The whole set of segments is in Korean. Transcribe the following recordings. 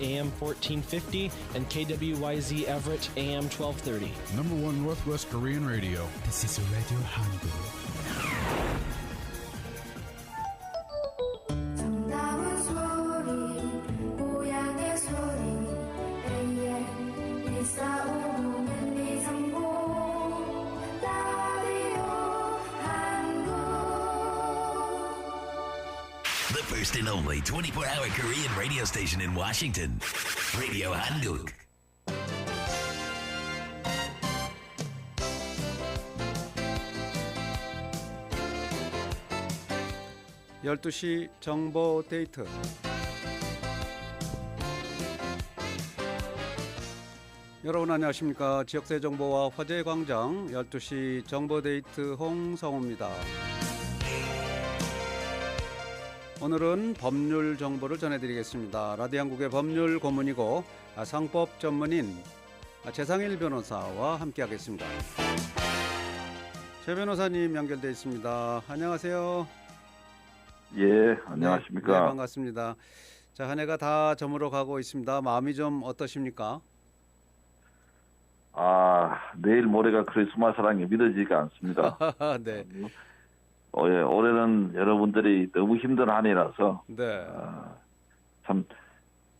AM 1450 and KWYZ Everett AM 1230. Number one Northwest Korean radio. This is Radio Hangul. Station in Washington. Radio Handuk. 열두 시 정보 데이트 여러분 안녕하십니까 지역세 정보와 화재 광장 12시 정보 데이트 홍성호입니다. 오늘은 법률 정보를 전해드리겠습니다. 라디오 한국의 법률 고문이고 아, 상법 전문인 아, 재상일 변호사와 함께하겠습니다. 최 변호사님 연결돼 있습니다. 안녕하세요. 예, 네, 안녕하십니까. 네, 반갑습니다. 자, 한 해가 다 저물어 가고 있습니다. 마음이 좀 어떠십니까? 아, 내일 모레가 크리스마스라는 게 믿어지지가 않습니다. 네, 어, 예, 올해는 여러분들이 너무 힘든 한 해라서 네, 아, 참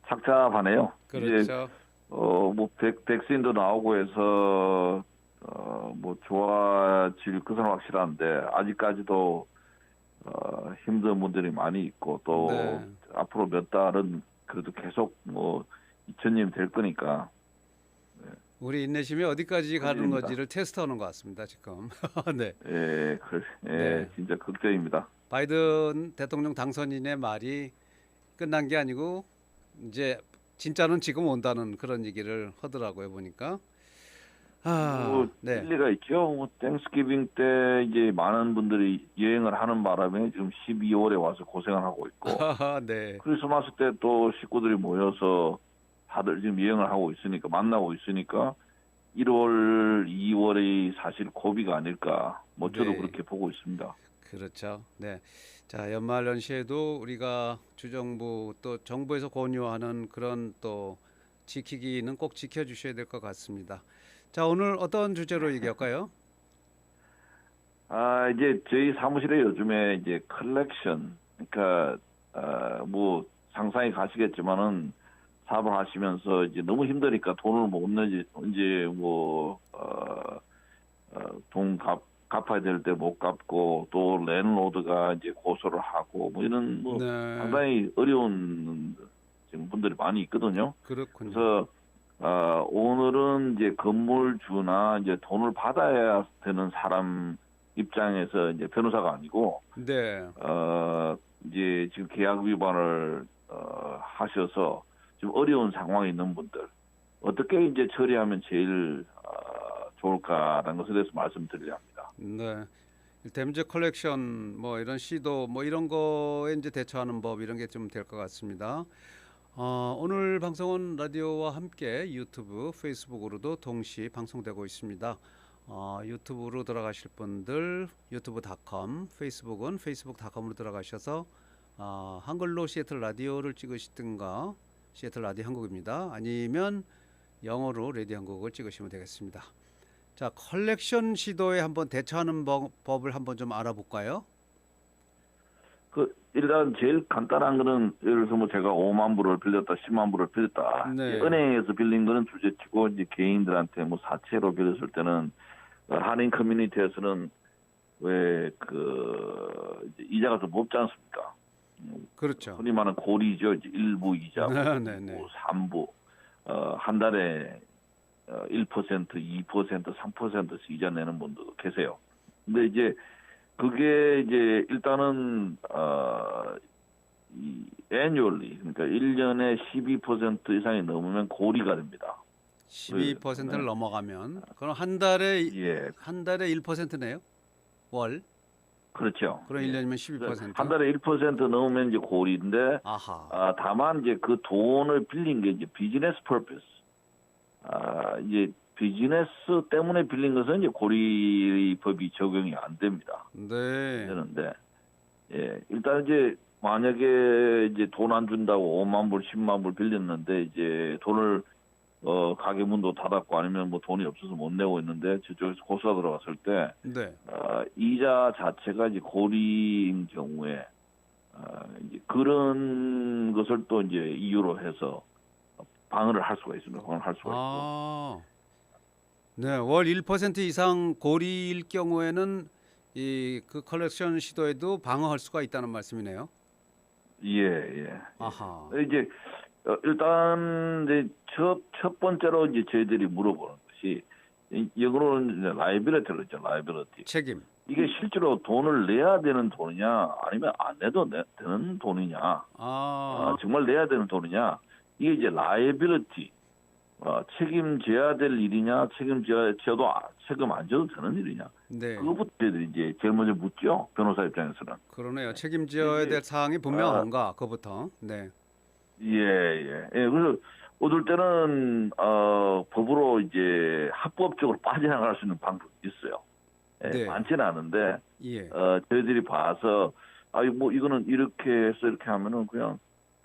착잡하네요. 이제 그렇죠. 어, 뭐 백, 백신도 나오고 해서 어, 뭐 좋아질 것은 확실한데 아직까지도 어, 힘든 분들이 많이 있고 또 네. 앞으로 몇 달은 그래도 계속 뭐 2000년 될 거니까 우리 인내심이 어디까지 가는. 건지를 테스트하는 것 같습니다. 지금. 네, 예, 그, 예, 네. 진짜 걱정입니다. 바이든 대통령 당선인의 말이 끝난 게 아니고 이제 진짜는 지금 온다는 그런 얘기를 하더라고요 보니까. 아, 뭐 네, 일리가 있죠. 뭐 땡스기빙 때 이제 많은 분들이 여행을 하는 바람에 지금 12월에 와서 고생을 하고 있고 네, 크리스마스 때 또 식구들이 모여서 다들 지금 여행을 하고 있으니까 만나고 있으니까 1월, 2월이 사실 고비가 아닐까. 뭐 저도 네. 그렇게 보고 있습니다. 그렇죠. 네. 자, 연말 연시에도 우리가 주정부 또 정부에서 권유하는 그런 또 지키기는 꼭 지켜 주셔야 될 것 같습니다. 자, 오늘 어떤 주제로 얘기할까요? 아, 이제 저희 사무실에 요즘에 이제 컬렉션, 그러니까, 어, 뭐, 상상이 가시겠지만은 사업을 하시면서 이제 너무 힘드니까 돈을 못 내지, 이제 뭐, 어, 어, 돈 갚, 갚아야 될 때 못 갚고 또 랜로드가 이제 고소를 하고 뭐 이런 뭐 네. 상당히 어려운 지금 분들이 많이 있거든요. 그렇군요. 그래서 어, 오늘은 이제 건물주나 이제 돈을 받아야 되는 사람 입장에서 이제 변호사가 아니고 네. 어 이제 지금 계약 위반을 어 하셔서 좀 어려운 상황에 있는 분들 어떻게 이제 처리하면 제일 어, 좋을까라는 것에 대해서 말씀드리려 합니다. 네. 댐즈 컬렉션 뭐 이런 시도 뭐 이런 거에 이제 대처하는 법 이런 게 좀 될 것 같습니다. 어, 오늘 방송은 라디오와 함께 유튜브, 페이스북으로도 동시 방송되고 있습니다. 어, 유튜브로 들어가실 분들 유튜브.com, 페이스북은 페이스북.com으로 들어가셔서 어, 한글로 시애틀 라디오를 찍으시든가 시애틀 라디오 한국입니다. 아니면 영어로 레디 한국을 찍으시면 되겠습니다. 자 컬렉션 시도에 한번 대처하는 법, 법을 한번 좀 알아볼까요? 그 일단 제일 간단한 거는 예를 들어서 뭐 제가 5만 불을 빌렸다, 10만 불을 빌렸다. 네. 은행에서 빌린 거는 둘째치고 이제 개인들한테 뭐 사채로 빌렸을 때는 어, 한인 커뮤니티에서는 왜 그 이자가 좀 높지 않습니까? 그렇죠. 흔히 말하는 고리죠. 이제 일부 이자, 네, 네, 네. 뭐 3부 어, 한 달에 어, 1%, 2%, 3%씩 이자 내는 분도 계세요. 근데 이제 그게 이제 일단은 어, 이 annually 그러니까 1년에 12% 이상이 넘으면 고리가 됩니다. 12%를 네. 넘어가면 그럼 한 달에 예, 한 달에 1%네요? 월? 그렇죠. 그럼 예. 1년이면 12%. 한 달에 1% 넘으면 이제 고리인데 아하. 아, 다만 이제 그 돈을 빌린 게 이제 비즈니스 퍼포스. 아, 이제 비즈니스 때문에 빌린 것은 이제 고리법이 적용이 안 됩니다. 네. 되는데, 예, 일단 이제 만약에 이제 돈 안 준다고 5만 불, 10만 불 빌렸는데 이제 돈을 어 가게 문도 닫았고 아니면 뭐 돈이 없어서 못 내고 있는데 저쪽에서 고소가 들어갔을 때 네. 어, 이자 자체가 이제 고리인 경우에 어, 이제 그런 것을 또 이제 이유로 해서 방어를 할 수가 있습니다. 방어를 할 수가 있고. 아. 네, 월 1% 이상 고리일 경우에는 이 그 컬렉션 시도에도 방어할 수가 있다는 말씀이네요. 예, 예. 아하. 이제 어, 일단 이제 첫, 첫 번째로 이제 저희들이 물어보는 것이 이- 영어로는 이제 라이빌리티를 있죠. 라이빌리티. 책임. 이게 실제로 돈을 내야 되는 돈이냐 아니면 안 내도 내, 되는 돈이냐 아, 아. 정말 내야 되는 돈이냐 이게 이제 라이빌리티 어, 책임져야 될 일이냐 책임져도 아- 책임 안 져도 되는 일이냐 네. 그것부터 저희들이 이제 제일 먼저 묻죠 변호사 입장에서는 그러네요. 책임져야 될 사항이 분명한가? 그부터. 네. 예, 예. 예, 그래서 어떨 때는, 어, 법으로 이제 합법적으로 빠져나갈 수 있는 방법이 있어요. 예, 네. 많지는 않은데, 예. 어, 저희들이 봐서, 아, 뭐, 이거는 이렇게 해서 이렇게 하면은 그냥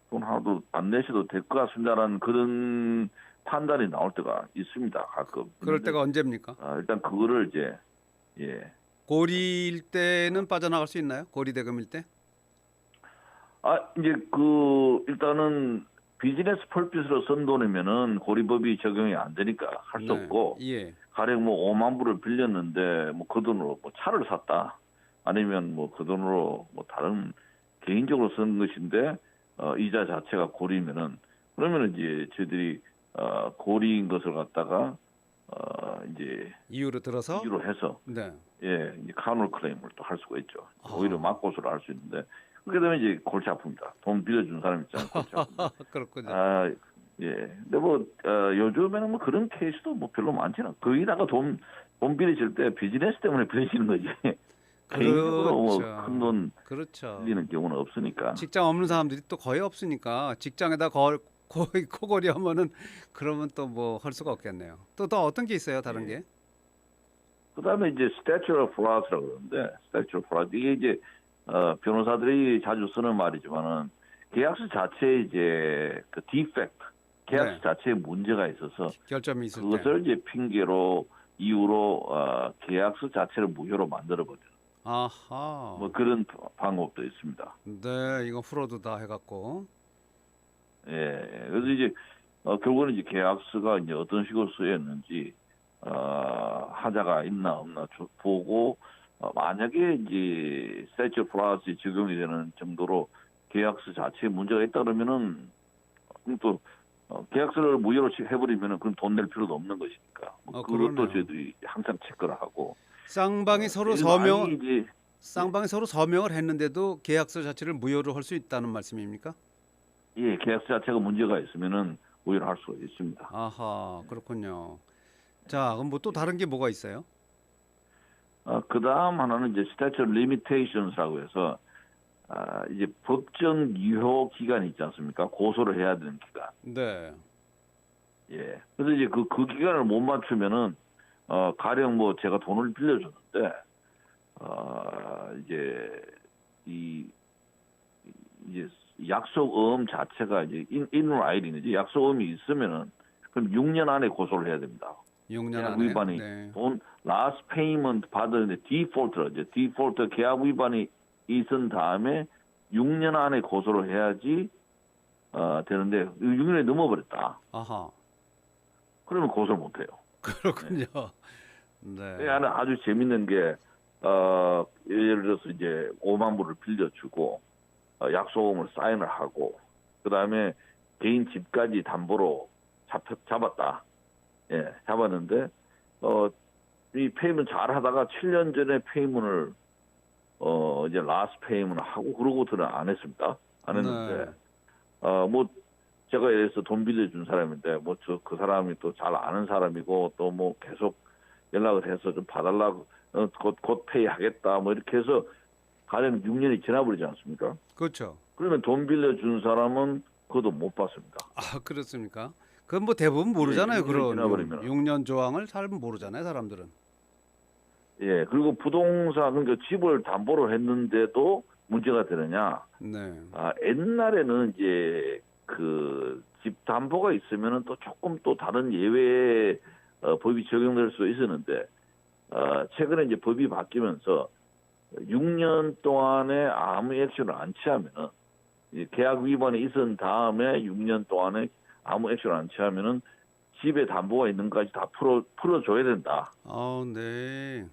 돈 하나도 안 내셔도 될 것 같습니다라는 그런 판단이 나올 때가 있습니다, 가끔. 그럴 때가 언제입니까? 아, 일단 그거를 이제, 예. 고리일 때는 빠져나갈 수 있나요? 고리 대금일 때? 아, 이제 그, 일단은 비즈니스 펄핏으로 쓴 돈이면은 고리법이 적용이 안 되니까 할 수 네. 없고, 예. 가령 뭐 5만 불을 빌렸는데 뭐 그 돈으로 뭐 차를 샀다. 아니면 뭐 그 돈으로 뭐 다른 개인적으로 쓴 것인데 어 이자 자체가 고리면은 그러면은 이제 저희들이 어 고리인 것을 갖다가 어 이제 이유로 들어서 이유로 해서 네. 예 이제 카놀 클레임을 또 할 수가 있죠. 아. 오히려 맞고소를 할 수 있는데 그렇게 되면 이제 골치 아픕니다. 돈 빌려준 사람 입장에 골치 아픕니다. 그렇군요. 아, 예. 근데 뭐, 어, 요즘에는 뭐 그런 케이스도 뭐 별로 많지는, 거기다가 돈, 돈 빌리실 때 비즈니스 때문에 빌리시는 거지. 개인적으로 그렇죠. 뭐큰돈 그렇죠. 빌리는 경우는 없으니까. 직장 없는 사람들이 또 거의 없으니까 직장에다 걸 거의 코골이 하면은 그러면 또 뭐 할 수가 없겠네요. 또 또 어떤 게 있어요? 다른 게? 그 다음에 이제 statute of frauds라고 그러는데, statute of fraud. 이게 이제, 어, 변호사들이 자주 쓰는 말이지만은, 계약서 자체에 이제 그 defect, 계약서 네. 자체에 문제가 있어서, 결점이 있을 때. 그것을 이제 핑계로, 이유로, 어, 계약서 자체를 무효로 만들어 버려. 아하. 뭐 그런 방법도 있습니다. 네, 이거 프로드다 해갖고. 예, 예. 그래서 이제 어, 결국은 이제 계약서가 이제 어떤 식으로 쓰였는지 어, 하자가 있나 없나 주- 보고 어, 만약에 이제 세처 플러스 적용이 되는 정도로 계약서 자체에 문제가 있다 그러면은 그럼 또 어, 계약서를 무효로 해버리면은 그럼 돈 낼 필요도 없는 것이니까 뭐 어, 그것도 그러네요. 저희들이 항상 체크를 하고 쌍방이 서로 제일 많이 서명 이제 쌍방이 서로 서명을 했는데도 계약서 자체를 무효로 할 수 있다는 말씀입니까? 예 계약서 자체가 문제가 있으면은 무효로 할 수가 있습니다. 아하, 그렇군요. 자, 그럼 뭐 또 다른 게 뭐가 있어요? 어, 그 다음 하나는 이제 statute limitations라고 해서, 아, 이제 법정 유효 기간이 있지 않습니까? 고소를 해야 되는 기간. 네. 예. 그래서 이제 그, 그 기간을 못 맞추면은, 어, 가령 뭐 제가 돈을 빌려줬는데, 어, 이제, 이, 이제 약속음 자체가 이제 in, in writing이지 약속음이 있으면은, 그럼 6년 안에 고소를 해야 됩니다. 6년 계약 안에. 위반이 네. 돈 last payment 받았는데 디폴트로 이제 디폴트 계약 위반이 있은 다음에 6년 안에 고소를 해야지 어, 되는데 6년이 넘어버렸다. 아하. 그러면 고소를 못 해요. 그렇군요. 네. 네. 하나 아주 재밌는 게 어, 예를 들어서 이제 5만 불을 빌려주고 어, 약속음을 사인을 하고 그 다음에 개인 집까지 담보로 잡, 잡았다. 예, 잡았는데 어, 이 페이먼 잘 하다가 7년 전에 페이먼을 어, 이제 라스 페이먼을 하고 그러고서는 안 했습니다. 안 했는데 네. 어, 뭐 제가 예를 들어서 돈 빌려준 사람인데 뭐 저 그 사람이 또 잘 아는 사람이고 또 뭐 계속 연락을 해서 좀 봐달라고 어, 곧, 곧 페이 하겠다 뭐 이렇게 해서 가령 6년이 지나버리지 않습니까? 그렇죠. 그러면 돈 빌려준 사람은 그것도 못 받습니다. 아, 그렇습니까? 그건 뭐 대부분 모르잖아요. 예, 그런 지나버리면. 6년 조항을 잘 모르잖아요, 사람들은. 예, 그리고 부동산, 그러니까 집을 담보로 했는데도 문제가 되느냐? 네. 아, 옛날에는 이제 그 집 담보가 있으면은 또 조금 또 다른 예외 어, 법이 적용될 수 있었는데 어, 최근에 이제 법이 바뀌면서 6년 동안에 아무 액션을 안 취하면은 이 계약 위반이 있은 다음에 6년 동안에 아무 액션을 안 취하면은 집에 담보가 있는 것까지 다 풀어 풀어줘야 된다. 아, 네.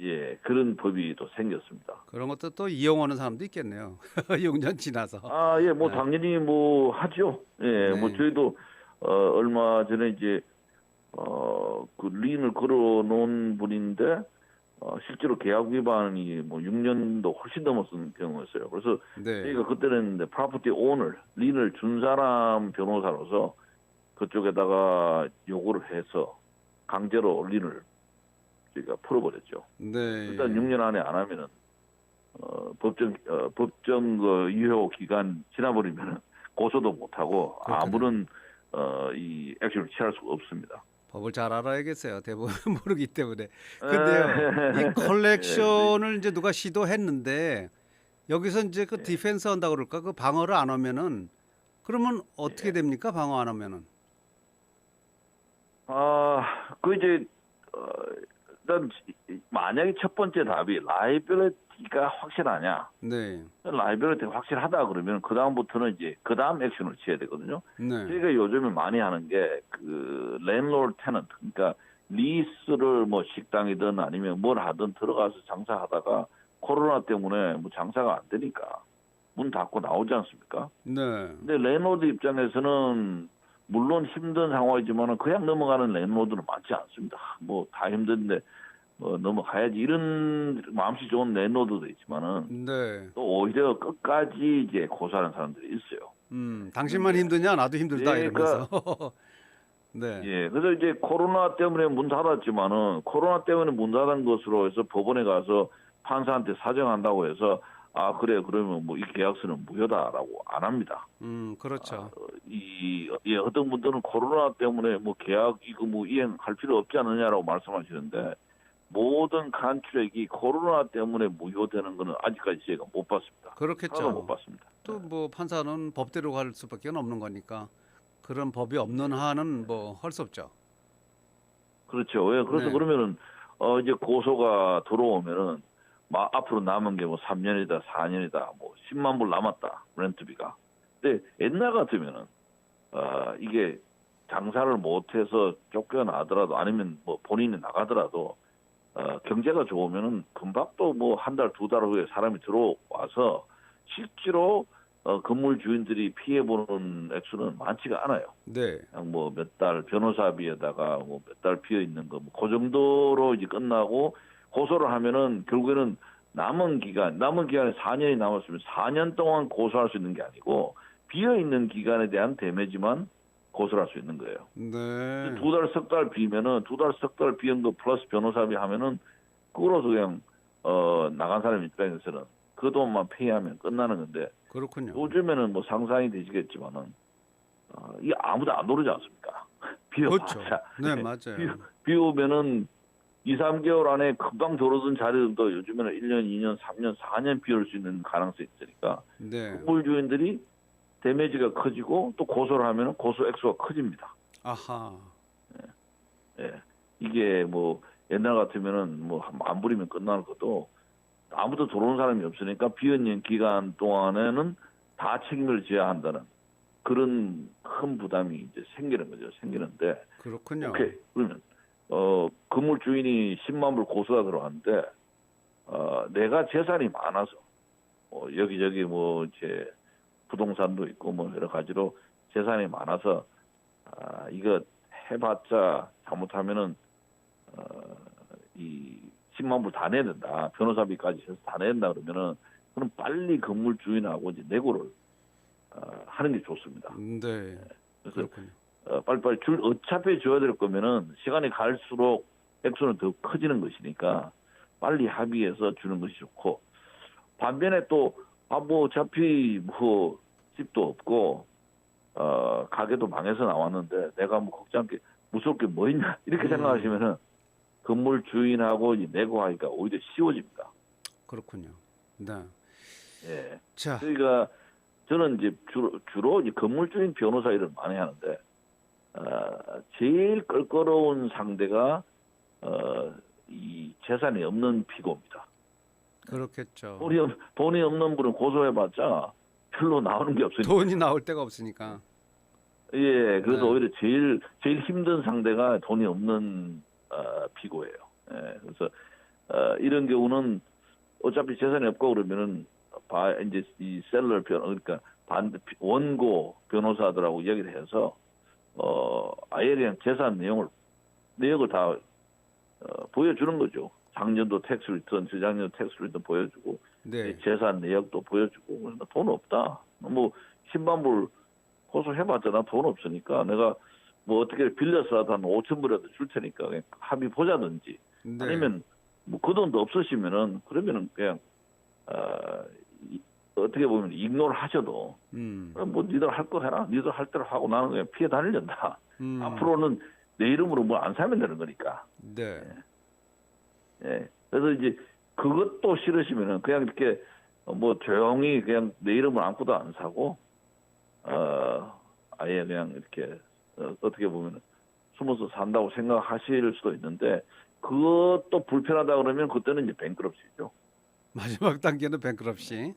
예, 그런 법이 또 생겼습니다. 그런 것도 또 이용하는 사람도 있겠네요. 6년 지나서. 아, 예, 뭐 네. 당연히 뭐 하죠. 예, 네. 뭐 저희도 어 얼마 전에 이제 어 그 린을 걸어 놓은 분인데 어 실제로 계약 위반이 뭐 6년도 훨씬 넘었던 경우였어요. 그래서 네. 저희가 그때는 이제 프로퍼티 오너 린을 준 사람 변호사로서 그쪽에다가 요구를 해서 강제로 린을 저희가 풀어버렸죠. 네. 일단 6년 안에 안 하면은 어, 법정 어, 법정 그 유효 기간 지나버리면은 고소도 못 하고 그렇군요. 아무런 어, 이 액션을 취할 수가 없습니다. 법을 잘 알아야겠어요. 대부분 모르기 때문에. 근데요, 에, 이 컬렉션을 이제 누가 시도했는데 여기서 이제 예. 그 디펜스 한다 고 그럴까? 그 방어를 안 하면은 그러면 예. 어떻게 됩니까? 방어 안 하면은. 아, 그 이제 어, 일단 만약에 첫 번째 답이 라이빌리 티가 확실하냐? 네. 라이빌리티가 확실하다 그러면 그 다음부터는 이제 그 다음 액션을 취해야 되거든요. 네. 저희가 요즘에 많이 하는 게 그 랜로드 테넌트 그러니까 리스를 뭐 식당이든 아니면 뭘 하든 들어가서 장사하다가 코로나 때문에 뭐 장사가 안 되니까 문 닫고 나오지 않습니까? 네. 근데 랜로드 입장에서는 물론 힘든 상황이지만은 그냥 넘어가는 랜로드는 많지 않습니다. 뭐 다 힘든데 뭐 넘어가야지 이런 마음씨 좋은 랜로드도 있지만은 네. 또 오히려 끝까지 이제 고소하는 사람들이 있어요. 음, 당신만 힘드냐? 나도 힘들다 네, 이러면서. 네. 예, 그래서 이제 코로나 때문에 문 닫았지만은 코로나 때문에 문 닫은 것으로 해서 법원에 가서 판사한테 사정한다고 해서 아 그래 그러면 뭐 이 계약서는 무효다라고 안 합니다. 음, 그렇죠. 어, 이 예, 어떤 분들은 코로나 때문에 뭐 계약 이거 뭐 이행할 필요 없지 않느냐라고 말씀하시는데 모든 간추력이 코로나 때문에 무효되는 거는 아직까지 제가 못 봤습니다. 하나도 못 그렇겠죠. 봤습니다. 또 뭐 판사는 법대로 갈 수밖에 없는 거니까 그런 법이 없는 한은 뭐 할 수 없죠. 그렇죠. 예, 그래서 네. 그러면은 어 이제 고소가 들어오면은 막 앞으로 남은 게 뭐 3년이다, 4년이다, 뭐 10만 불 남았다 렌트비가. 근데 옛날 같으면은 어 이게 장사를 못해서 쫓겨나더라도 아니면 뭐 본인이 나가더라도 어 경제가 좋으면은 금방 또뭐한 달, 두 달 후에 사람이 들어와서 실제로 어 건물 주인들이 피해 보는 액수는 많지가 않아요. 네. 그냥 뭐 몇 달 변호사비에다가 뭐 몇달 비어 있는 거, 뭐그 정도로 이제 끝나고 고소를 하면은 결국에는 남은 기간, 남은 기간에 4년이 남았으면 4년 동안 고소할 수 있는 게 아니고 비어 있는 기간에 대한 데미지만 고소를 할수 있는 거예요. 네. 두 달, 석 달 비면은 두 달, 석 달 비는 거 플러스 변호사비 하면은 그걸로서 그냥 어 나간 사람 입장에서는 그 돈만 페이하면 끝나는 건데 그렇군요. 요즘에는 뭐 상상이 되시겠지만은 어, 이게 아무도 안 오르지 않습니까? 그렇죠. 비워봤자 네, 비, 맞아요. 비 오면은 2, 3개월 안에 금방 들어오던 자리들도 요즘에는 1년, 2년, 3년, 4년 비올 수 있는 가능성이 있으니까 네. 건물 주인들이 데미지가 커지고 또 고소를 하면 고소 액수가 커집니다. 아하. 예. 이게 뭐 옛날 같으면은 뭐 안 부리면 끝나는 것도 아무도 들어오는 사람이 없으니까 비었는 기간 동안에는 다 책임을 져야 한다는 그런 큰 부담이 이제 생기는 거죠. 생기는데 그렇군요. 오케이 그러면 어 건물 주인이 10만 불 고소가 들어왔는데 어 내가 재산이 많아서 어 여기저기 뭐 이제 부동산도 있고 뭐 여러 가지로 재산이 많아서 아 이거 해봤자 잘못하면은 어 이 10만 불 다 내야 된다 변호사비까지 해서 다 내야 된다 그러면은 그럼 빨리 건물 주인하고 이제 내고를 어, 하는 게 좋습니다. 네. 그래서 그렇군요. 어, 빨리빨리 줄 어차피 줘야 될 거면은 시간이 갈수록 액수는 더 커지는 것이니까 빨리 합의해서 주는 것이 좋고 반면에 또 아 뭐 어차피 뭐 집도 없고 어 가게도 망해서 나왔는데 내가 뭐 걱정할 게 무서울 게뭐 있냐 이렇게 음. 생각하시면은 건물 주인하고 이제 내고하기가 오히려 쉬워집니다. 그렇군요. 네. 예. 자, 그러니까 저는 이제 주로 주로 이제 건물 주인 변호사 일을 많이 하는데 어, 제일 껄끄러운 상대가 어, 이 재산이 없는 피고입니다. 그렇겠죠. 돈이 없- 돈이 없는 분은 고소해봤자 별로 나오는 게 없으니까. 돈이 나올 데가 없으니까. 예, 그래서 네. 오히려 제일 제일 힘든 상대가 돈이 없는 어, 피고예요. 예, 그래서 어, 이런 경우는 어차피 재산이 없고 그러면은 바, 이제 이 셀러 변 그러니까 반 원고 변호사들하고 이야기를 해서 어 아예 그냥 재산 내용을 내역을 다 어, 보여주는 거죠. 작년도 텍스 리턴, 저작년도 텍스 리턴 보여주고 네. 재산 내역도 보여주고 그래서 돈 없다. 뭐 10만 불 고소해봤자 나 돈 없으니까 내가 뭐 어떻게 빌려서라도 한 5천 불이라도 줄 테니까 그냥 합의 보자든지 네. 아니면 뭐 그 돈도 없으시면은 그러면은 그냥 어, 이- 어떻게 보면 이gnore 하셔도 음. 어, 뭐 니들 할 거 해라 니들 할 대로 하고 나는 그냥 피해 다니련다 음. 앞으로는 내 이름으로 뭐 안 사면 되는 거니까 네. 예. 그래서 이제 그것도 싫으시면은 그냥 이렇게 뭐 조용히 그냥 내 이름을 안고도 안 사고 어 아예 그냥 이렇게 어, 어떻게 보면 숨어서 산다고 생각하실 수도 있는데 그것도 불편하다 그러면 그때는 이제 뱅크럽시죠. 마지막 단계는 뱅크럽시.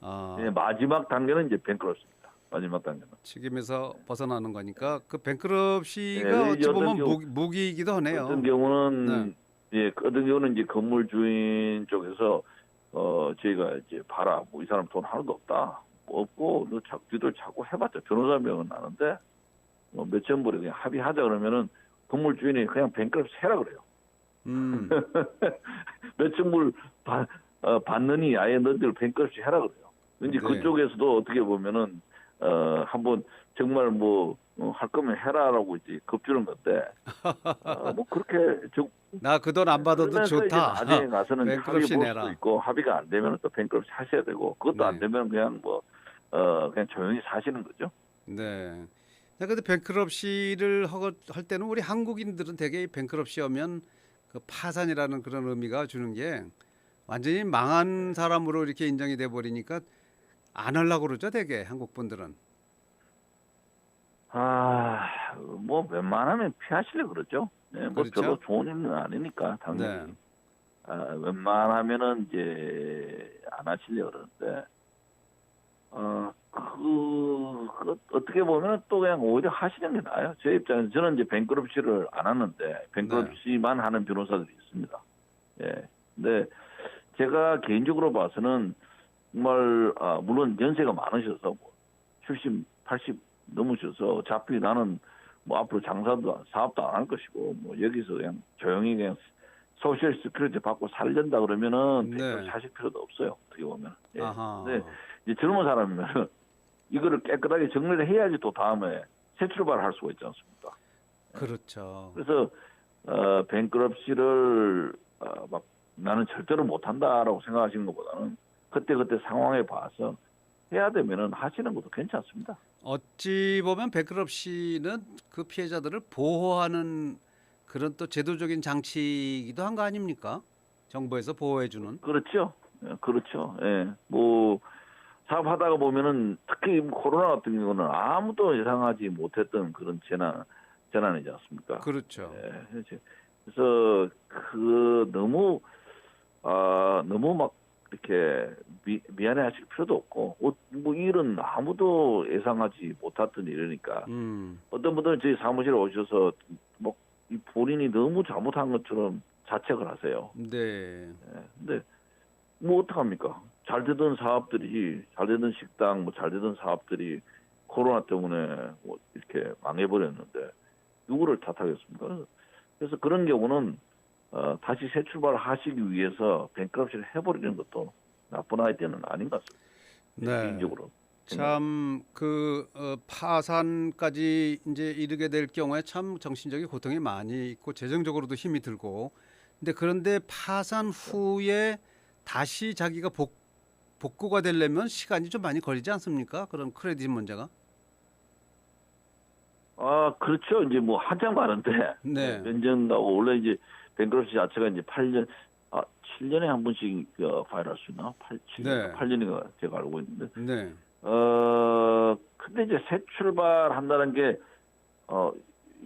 아, 예, 마지막 단계는 이제 뱅크럽시 마지막 단계는. 책임에서 벗어나는 거니까 그 뱅크럽 시가 네, 어찌 어떤 보면 경우- 무기, 무기이기도 하네요. 어떤 경우는 네. 예, 그 어떤 경우는 이제 건물 주인 쪽에서 어 저희가 이제 봐라 뭐 이 사람 돈 하나도 없다 뭐 없고 너 자꾸 니들 자꾸 해봤자 변호사 명은 나는데 뭐 몇천 불에 그냥 합의하자 그러면은 건물 주인이 그냥 뱅크럽시 해라 그래요. 음. 몇천 불 받, 어, 받느니 아예 너희들 뱅크럽시 해라 그래요. 이제 네. 그쪽에서도 어떻게 보면은 어 한번 정말 뭐할 거면 해라라고 이제 겁주는 건데 어, 뭐 그렇게 저, 나그 돈 안 받아도 좋다. 나중에 가서는 뱅크럽시 합의 볼 내라. 수도 있고 합의가 안 되면 또 뱅크럽시 하셔야 되고 그것도 안 네. 되면 그냥 뭐 어, 그냥 조용히 사시는 거죠. 네. 자, 근데 뱅크럽시를 할 때는 우리 한국인들은 이 뱅크럽시 하면 그 파산이라는 그런 의미가 주는 게 완전히 망한 사람으로 이렇게 인정이 돼 버리니까 안 하려고 그러죠, 되게 한국 분들은. 아, 뭐 웬만하면 피하시려 그러죠. 네, 뭐 그렇죠. 별로 좋은 일은 아니니까 당연히. 네. 아, 웬만하면은 이제 안 하시려 그러는데, 어, 그, 그 어떻게 보면 또 그냥 오히려 하시는 게 나아요. 제 입장에서 저는 이제 뱅크럽시를 안 하는데 뱅크럽시만 네. 하는 변호사들이 있습니다. 예. 근데 제가 개인적으로 봐서는 정말 아, 물론 연세가 많으셔서 뭐 70, 80 넘으셔서 어차피 나는 뭐 앞으로 장사도 사업도 안 할 것이고 뭐 여기서 그냥 조용히 그냥 소셜 스크리티 받고 살련다 그러면은 네. 하실 필요도 없어요. 어떻게 보면. 예. 아하. 네. 이제 젊은 사람이면 이거를 깨끗하게 정리를 해야지 또 다음에 새 출발을 할 수가 있지 않습니까? 그렇죠. 그래서 어, 뱅크럽시를 어, 막 나는 절대로 못한다라고 생각하시는 것보다는 그때 그때 상황에 봐서 해야 되면은 하시는 것도 괜찮습니다. 어찌 보면 뱅크럽시는 그 피해자들을 보호하는 그런 또 제도적인 장치이기도 한 거 아닙니까? 정부에서 보호해 주는. 그렇죠. 예, 그렇죠. 예. 뭐 사업하다가 보면은 특히 코로나 같은 경우는 아무도 예상하지 못했던 그런 재난 재난이지 않습니까? 그렇죠. 예, 그렇지. 그래서 그 너무 아 너무 막 이렇게 미, 미안해 하실 필요도 없고 어, 뭐 일은 아무도 예상하지 못했던 일이니까 음. 어떤 분들은 저희 사무실에 오셔서 뭐이 본인이 너무 잘못한 것처럼 자책을 하세요. 네. 예, 근데 뭐 어떡합니까? 잘 되던 사업들이 잘 되던 식당 뭐 잘 되던 사업들이 코로나 때문에 뭐 이렇게 망해버렸는데 누구를 탓하겠습니까? 그래서 그런 경우는 어, 다시 새 출발을 하시기 위해서 뱅크럽시를 해버리는 것도 나쁜 아이디어는 아닌 것 같습니다. 네. 개인적으로. 참그 어, 파산까지 이제 이르게 될 경우에 참 정신적인 고통이 많이 있고 재정적으로도 힘이 들고 근데 그런데 파산 후에 다시 자기가 복, 복구가 되려면 시간이 좀 많이 걸리지 않습니까? 그런 크레딧 문제가. 아 그렇죠. 이제 뭐 한참 가는데 네. 면전 나고 원래 이제 뱅크럽시 자체가 이제 8년 아 7년에 한 번씩 그 파일할 수 있나? 8, 7년, 네. 8년인가 제가 알고 있는데. 네. 어 근데 이제 새 출발한다는 게 어,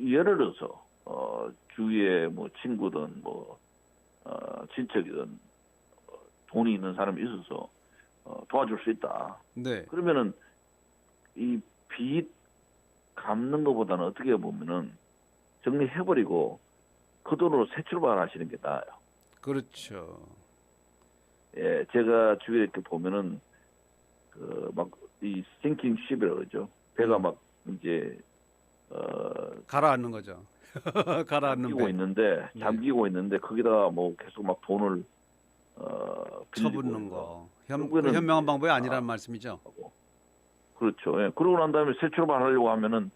예를 들어서 어, 주위에 뭐 친구든 뭐 어, 친척이든 어, 돈이 있는 사람이 있어서 어, 도와줄 수 있다. 네. 그러면은 이 빚 갚는 것보다는 어떻게 보면은 정리해버리고 그 돈으로 새 출발하시는 게 나아요. 그렇죠. 예, 제가 주위에 이렇게 보면은 그 막 이 싱킹 쉽이라고 그러죠. 배가 막 이제 어 가라앉는 거죠. 가라앉는 잠기고 배. 있는데 네. 잠기고 있는데 거기다가 뭐 계속 막 돈을 어 쳐붓는 거. 현, 결국에는- 현명한 방법이 아니라는 아. 말씀이죠. 그렇죠. 예. 그러고 난 다음에 새 출발하려고 하면은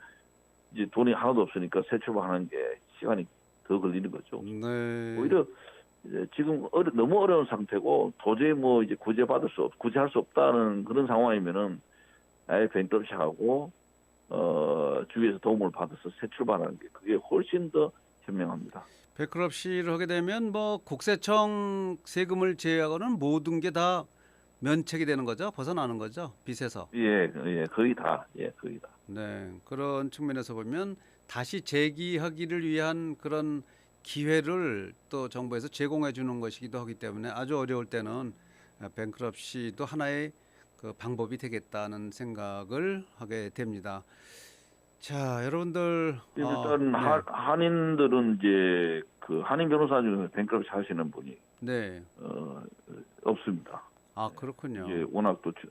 이제 돈이 하나도 없으니까 새 출발하는 게 시간이 더 걸리는 거죠. 네. 오히려 지금 어려, 너무 어려운 상태고 도저히 뭐 이제 구제 받을 수 없, 구제할 수 없다는 그런 상황이면은 아예 뱅크럽시 하고 어 주위에서 도움을 받아서 새 출발하는 게 그게 훨씬 더 현명합니다. 베크럽시를 하게 되면 뭐 국세청 세금을 제외하고는 모든 게 다 면책이 되는 거죠. 벗어나는 거죠. 빚에서. 예, 예, 거의 다, 예, 거의 다. 네. 그런 측면에서 보면 다시 재기하기를 위한 그런 기회를 또 정부에서 제공해 주는 것이기도 하기 때문에 아주 어려울 때는 뱅크럽시도 하나의 그 방법이 되겠다는 생각을 하게 됩니다. 자, 여러분들 어, 일단 네. 한, 한인들은 이제 그 한인 변호사 중에 뱅크럽시 하시는 분이 네. 어, 없습니다. 아, 그렇군요. 이제 워낙 또 주-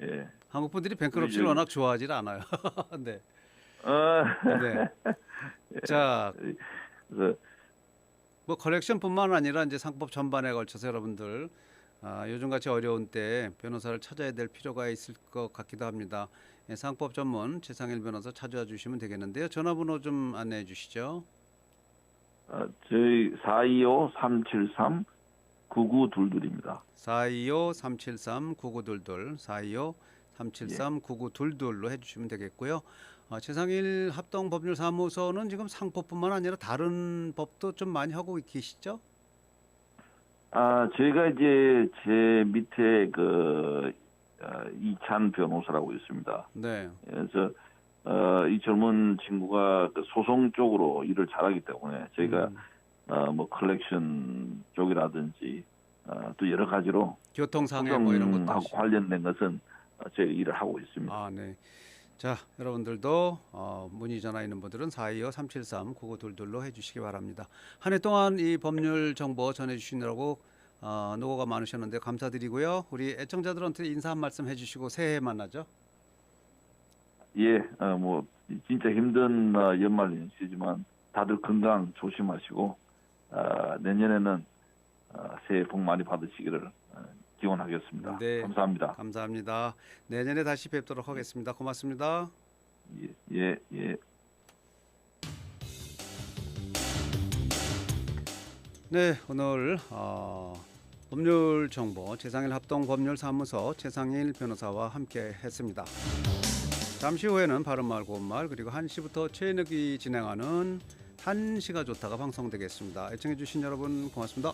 예. 한국 분들이 뱅크럽시를 워낙 좋아하지 않아요. 네. 어, 네. 자, 그래서 뭐 컬렉션뿐만 아니라 이제 상법 전반에 걸쳐서 여러분들 아, 요즘같이 어려운 때 변호사를 찾아야 될 필요가 있을 것 같기도 합니다. 예, 상법 전문 최상일 변호사 찾아와 주시면 되겠는데요. 전화번호 좀 안내해 주시죠. 어, 저희 425 373 9922입니다. 425 373 9922 425 373 9922로 해 주시면 되겠고요. 아, 최상일 합동법률사무소는 지금 상법뿐만 아니라 다른 법도 좀 많이 하고 계시죠? 아, 저희가 이제 제 밑에 그 어, 이찬 변호사라고 있습니다. 네. 그래서 어, 이 젊은 친구가 그 소송 쪽으로 일을 잘하기 때문에 저희가 음, 어, 뭐 컬렉션 쪽이라든지 어, 또 여러 가지로 교통상해 뭐 이런 것도 하시고. 관련된 것은 어, 저희 일을 하고 있습니다. 아, 네. 자, 여러분들도 어, 문의 전화 있는 분들은 425 373 9922로 해주시기 바랍니다. 한 해 동안 이 법률 정보 전해주시느라고 어, 노고가 많으셨는데 감사드리고요. 우리 애청자들한테 인사 한 말씀 해주시고 새해 만나죠. 예, 어, 뭐 진짜 힘든 어, 연말 연시지만 다들 건강 조심하시고 어, 내년에는 어, 새해 복 많이 받으시기를 어, 기원하겠습니다. 네. 감사합니다. 감사합니다. 내년에 다시 뵙도록 하겠습니다. 고맙습니다. 예, 예, 예. 네, 오늘 어, 법률 정보 최상일 합동 법률 사무소 최상일 변호사와 함께 했습니다. 잠시 후에는 바른말 고운말 그리고 1시부터 최인욱이 진행하는 한시가 좋다가 방송되겠습니다. 애청해 주신 여러분 고맙습니다.